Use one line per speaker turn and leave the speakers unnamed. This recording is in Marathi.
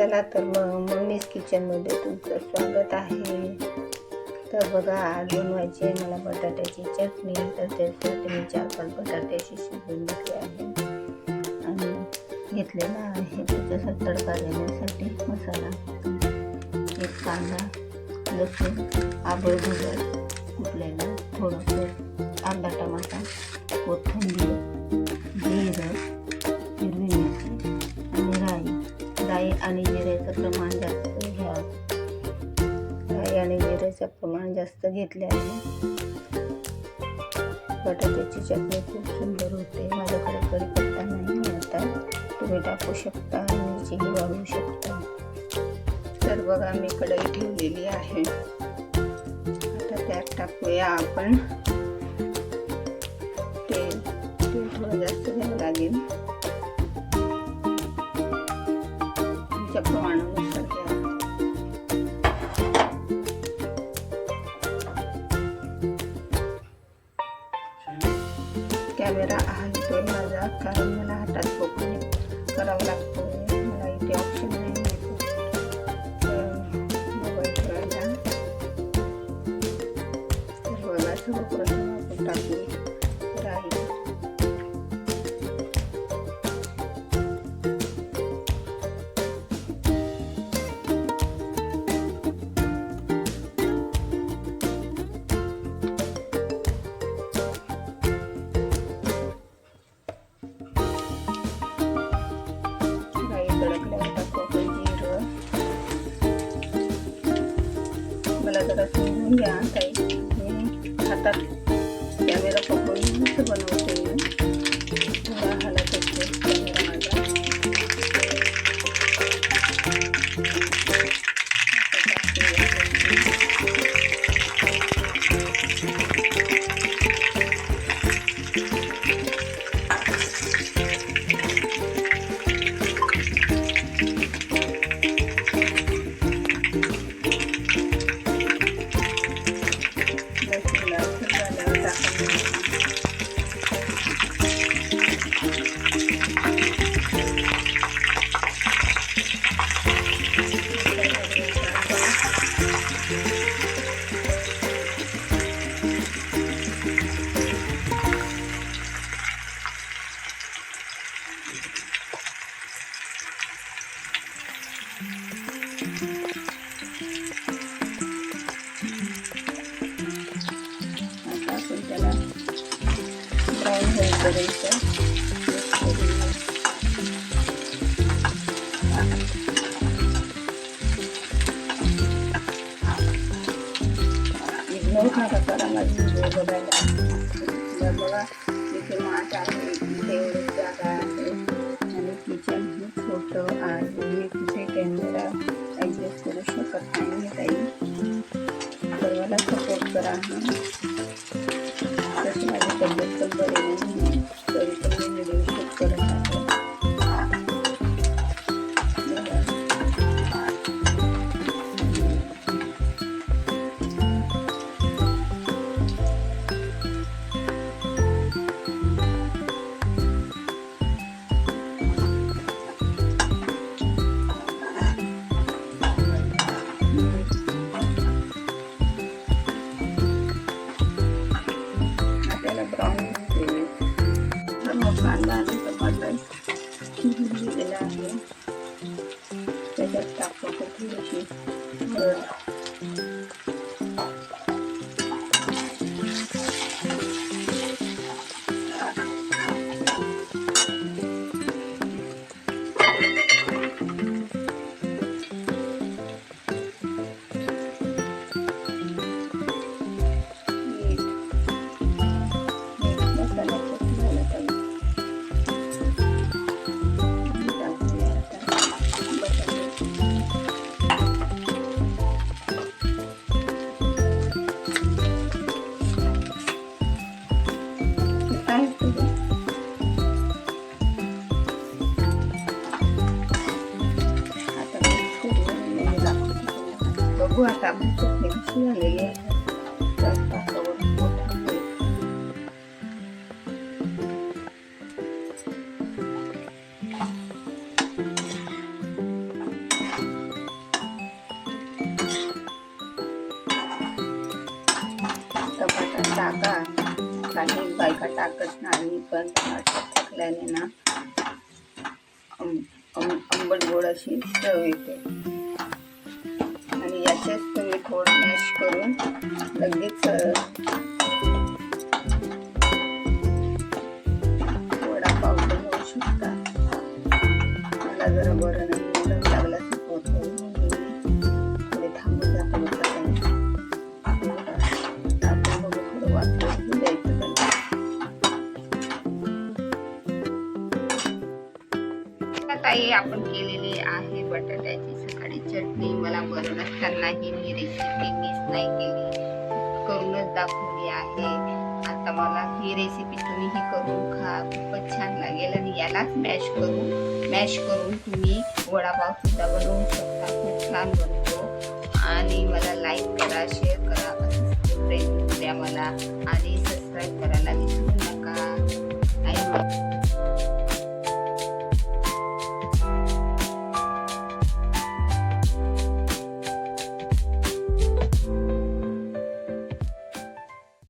चला तर मग मम्मीज किचनमध्ये तुमचं स्वागत आहे. तर बघा आज व्हायची आहे मला बटाट्याची चटणी. तर त्यासाठी मी चार पाच बटाट्याची शिजवून घेतली आहे. आणि घेतलेला आहे त्याच्यासाठी तडका देण्यासाठी मसाला. एक कांदा लसूण आबळ भुजळ कुटलेलं थोडंसं अर्धा टमाटा कोथिंबीर राई आणि जिऱ्याचं प्रमाण जास्त घ्या राई आणि जिऱ्याचं प्रमाण जास्त घेतले आहे. बटाट्याची चटणी खूप सुंदर होते. माझ्याकडे कढीपत्ता नाही आता. तुम्ही टाकू शकता मिरचीही वाढवू शकता. तर बघा मी कढई ठेवलेली आहे. आता त्यात टाकूया आपण. तेल. तेल थोडं जास्त घ्यावं लागेल. तुमच्या प्रमाणानुसार घ्या कॅमेरा हलतोय माझा कारण मला हातात पकडून करावं लागतो. मला इथे ऑप्शन नाही मिळतो तर मोबाईल ठेवायला. तर बघा सर्वप्रथम मला जरा घ्या ताई मी हातात कॅमेरा पकडून कसं ब्राऊन होईपर्यंत इग्नोर नका करा माझी व्हिडिओ बघायला तर बघा इथे माठ आहे इथे एवढं जागा आहे आणि किचन हे छोटं आहे मी कुठे कॅमेरा ॲडजस्ट करू शकत नाही ताई तर मला सपोर्ट करा कांदा आणि टमाटर दिलेला आहे त्याच्यात टाकतो थोडीशी हळद बघू आता आपण चटणी झालेली आहे टाका काही बायका टाकत नाही पण टमाटर टाकल्याने ना आंबट गोड अशी चव येते. याचेच तुम्ही थोडं मॅश करून लगेच वडा पावडर बनवू शकता. मला जरा बरं नाही लागला सपोर्ट थोडे थांबून जातो म्हटलं आपण बघू थोडं वाटलं द्यायचं ताई आपण चटणी मला बरं नसतानाही मी रेसिपी मिस नाही केली. करूनच दाखवली आहे. आता मला ही रेसिपी तुम्ही ही करून खा. खूपच छान लागेल आणि यालाच मॅश करून मॅश करून तुम्ही वडापाव सुद्धा बनवू शकता. खूप छान बनतो. आणि मला लाईक करा शेअर करा. असं प्रेम द्या मला. आणि सबस्क्राईब करायला विसरू नका.